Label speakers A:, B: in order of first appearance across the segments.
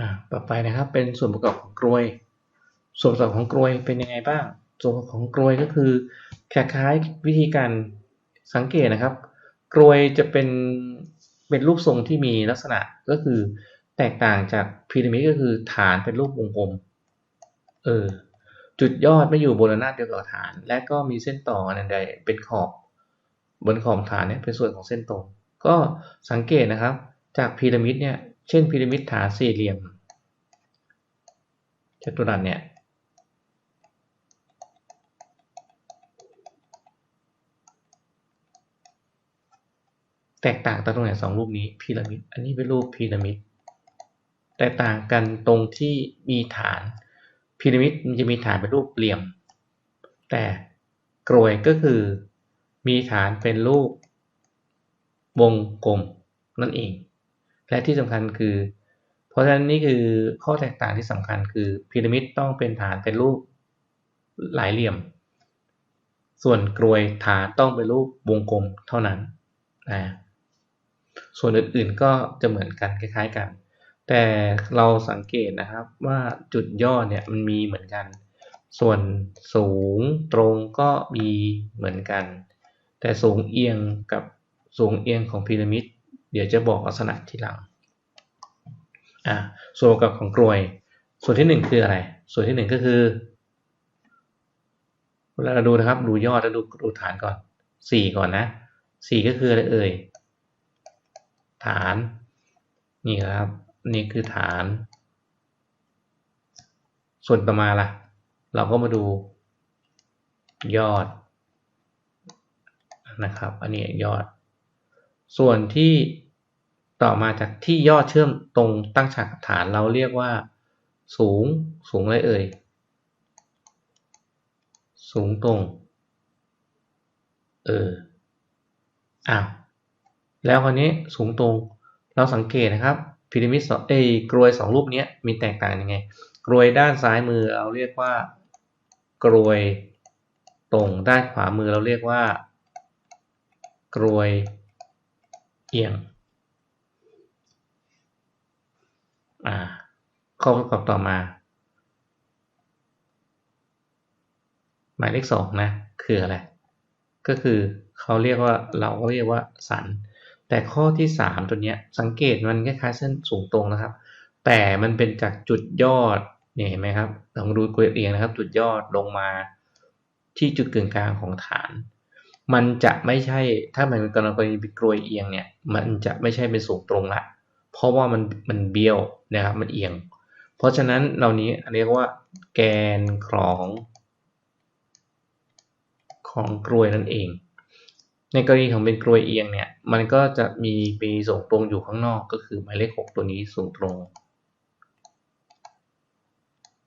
A: อ่าต่อไปนะครับ เป็นส่วนประกอบของกรวย ส่วนประกอบของกรวยเป็นยังไงบ้าง ส่วนประกอบของกรวยก็คือคล้ายๆวิธีการสังเกตนะครับ กรวยจะเป็นเป็นรูปทรงที่มีลักษณะก็คือแตกต่างจากพีระมิดก็คือฐานเป็นรูปวงกลม เออ จุดยอดไม่อยู่บนระนาบเดียวกับฐาน และก็มีเส้นต่ออันใดเป็นขอบบนขอบฐานเนี่ยเป็นส่วนของเส้นตรง ก็สังเกตนะครับ จากพีระมิดเนี่ย เช่นพีระมิดฐานสี่เหลี่ยมจัตุรัสเนี่ยแตกต่างตรงไหนสองรูปนี้พีระมิด อันนี้เป็นรูปพีระมิด แตกต่างกันตรงที่มีฐานพีระมิดมันจะมีฐานเป็นรูปเหลี่ยม แต่กรวยก็คือมีฐานเป็นรูปวงกลมนั่นเอง และที่สำคัญคือ เพราะฉะนั้นนี่คือข้อแตกต่างที่สำคัญคือพีระมิดต้องเป็นฐานเป็นรูปหลายเหลี่ยม ส่วนกรวยฐานต้องเป็นรูปวงกลมเท่านั้นนะส่วนอื่นๆก็จะเหมือนกันคล้ายๆกัน แต่เราสังเกตนะครับว่าจุดย่อเนี่ยมันมีเหมือนกัน ส่วนสูงตรงก็มีเหมือนกัน แต่สูงเอียงกับสูงเอียงของพีระมิด เดี๋ยวจะบอกลักษณะทีหลังอ่าส่วนประกอบของกรวย ส่วนที่หนึ่งคืออะไร ส่วนที่หนึ่งก็คือเวลาเราดูนะครับ ดูยอดแล้วดูดูฐานก่อนสี่ก่อนนะสี่ก็คืออะไรเอ่ย ฐาน นี่ครับ นี่คือฐาน ส่วนต่อมาล่ะ เราก็มาดู ยอดนะครับ อันนี้ยอด ส่วนที่ ต่อมาจากที่ยอดเชื่อมตรงตั้งฉากกับฐานเราเรียกว่า สูงสูงอะไรเอ่ย สูงตรง เอออ้าวแล้วคราวนี้สูงตรงเราสังเกตนะครับพีระมิดสองเอกรวยสองรูปนี้มีแตกต่างยังไง กรวยด้านซ้ายมือเราเรียกว่า กรวยตรงด้านขวามือเราเรียกว่า กรวยเอียง อ่าข้อประกอบต่อมา หมายเลขสองนะ คืออะไร ก็คือเขาเรียกว่าเราก็เรียกว่าสัน แต่ข้อที่สามตัวเนี้ยสังเกตมันคล้ายๆเส้นสูงตรงนะครับ แต่มันเป็นจากจุดยอดเนี่ยเห็นไหมครับลองดูกรวยเอียงนะครับ จุดยอดลงมาที่จุดกึ่งกลางของฐาน มันจะไม่ใช่ถ้ามันเป็นกรณีเป็นกรวยเอียงเนี่ย มันจะไม่ใช่เป็นสูงตรงละ เพราะว่ามันมันเบี้ยวนะครับมันเอียง เพราะฉะนั้นเหล่านี้เรียกว่าแกนของของกรวยนั่นเอง ในกรณีของเป็นกรวยเอียงเนี่ยมันก็จะมีปีสูงตรงอยู่ข้างนอกก็คือหมายเลขหกตัวนี้สูงตรง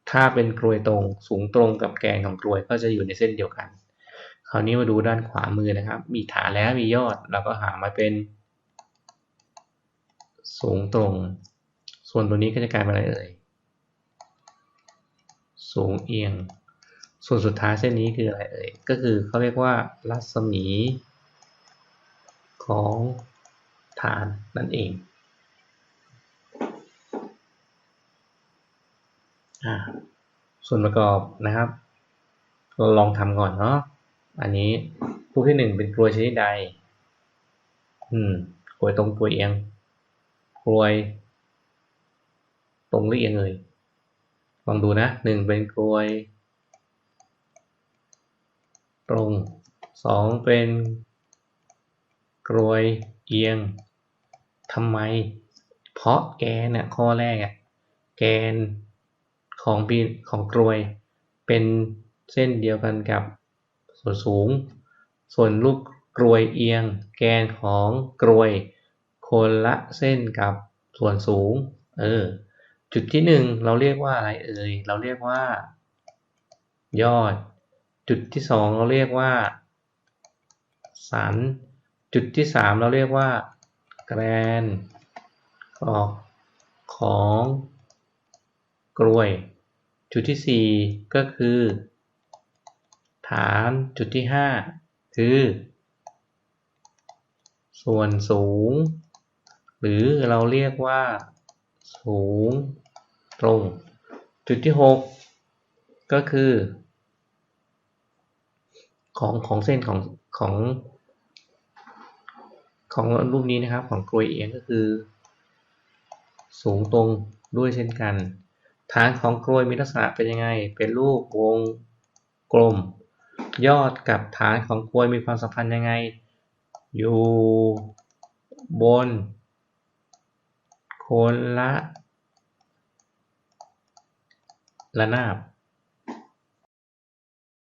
A: ถ้าเป็นกรวยตรงสูงตรงกับแกนของกรวยก็จะอยู่ในเส้นเดียวกัน คราวนี้มาดูด้านขวามือนะครับ มีฐานแล้วมียอดเราก็หามาเป็น สูงตรง ส่วนตัวนี้ก็จะกลายเป็นอะไรเอ่ย สูงเอียง ส่วนสุดท้ายเส้นนี้คืออะไรเอ่ย ก็คือเขาเรียกว่ารัศมีของฐานนั่นเองอ่าส่วนประกอบนะครับ เราลองทำก่อนเนาะ อันนี้รูปที่หนึ่งเป็นกลวยชนิดใด อืมกลวยตรงกลวยเอียง กลวย ตรงหรือเอียงเอ่ยลองดูนะหนึ่งเป็นกลวย ตรงสองเป็นกรวยเอียงทำไม เพราะแกนเนี่ยข้อแรกอะแกนของปีของกรวย เป็นเส้นเดียวกันกับส่วนสูง ส่วนลูกกรวยเอียง แกนของกรวย คนละเส้นกับส่วนสูง เออ จุดที่หนึ่งเราเรียกว่าอะไรเอ่ย เราเรียกว่า ยอด จุดที่สองเราเรียกว่า สัน จุดที่สามเราเรียกว่า แกรนออกของกล้วย จุดที่สี่ก็คือ ฐานจุดที่ห้าคือ ส่วนสูง หรือเราเรียกว่า สูงตรง จุดที่หกก็คือ ของของเส้นของของของรูปนี้นะครับของกลวยเอียงก็คือ สูงตรงด้วยเช่นกัน ฐานของกลวยมีลักษณะเป็นยังไง เป็นรูปวงกลม ยอดกับฐานของกลวยมีความสัมพันธ์ยังไง อยู่บน คนละระนาบ